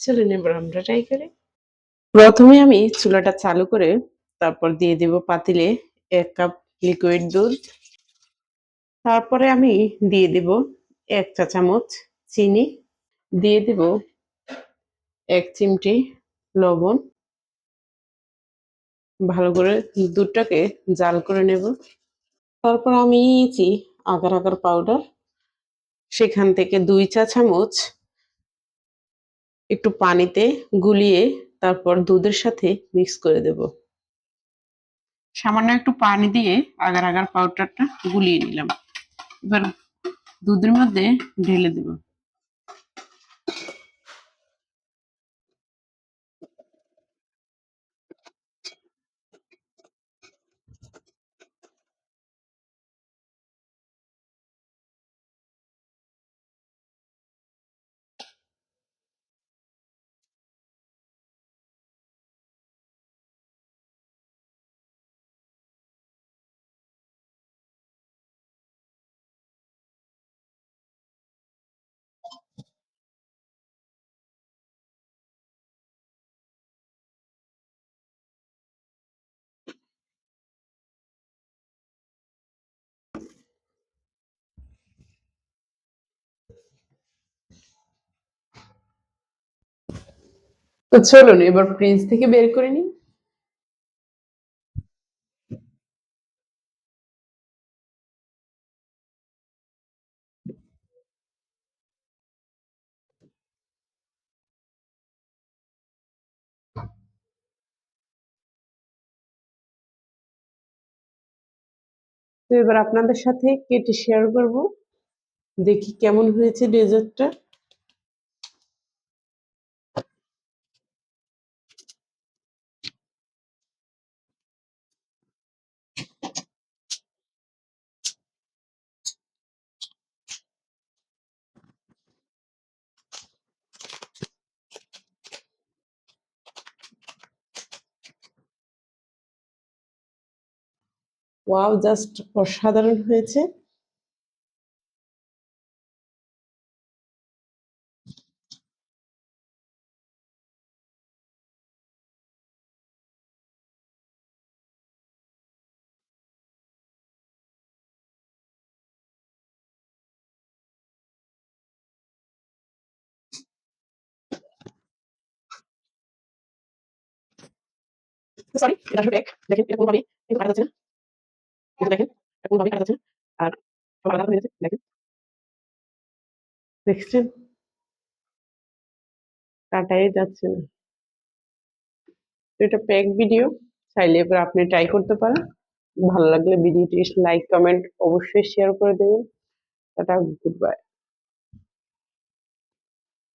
চলুন এবার আমরা ট্রাই করি। প্রথমে আমি চুলাটা চালু করে তারপর দিয়ে দেব পাতিলে এক কাপ লিকুইড দুধ। তারপরে আমি দিয়ে দেব এক চা চামচ চিনি। দিয়ে দেব এক চিমটি লবণ। ভালো করে দুধটাকে জাল করে নেব। তারপর আমি নিয়েছি আগার আগার পাউডার সেখান থেকে দুই চা চামচ একটু পানিতে গুলিয়ে তারপর দুধের সাথে মিক্স করে দেব। সামান্য একটু পানি দিয়ে আগার আগার পাউডারটা গুলিয়ে নিলাম। এবার দুধের মধ্যে ঢেলে দেব। তো চলুন, এবার ফ্রিজ থেকে বের করে নিই। তো এবার আপনাদের সাথে কেটে শেয়ার করব। দেখি কেমন হয়েছে ডেজার্টটা ওয়াও জাস্ট অসাধারণ হয়েছে। সরি এটা আসলে এক, দেখেন এটা কোনোভাবেই কিন্তু কাটা যাচ্ছে না। কিন্তু দেখেন। যাচ্ছে না। এটা প্যাক ভিডিও চাইলে এবার আপনি ট্রাই করতে পারেন। ভালো লাগলে ভিডিওটি লাইক কমেন্ট অবশ্যই শেয়ার করে দেবেন। Tata good bye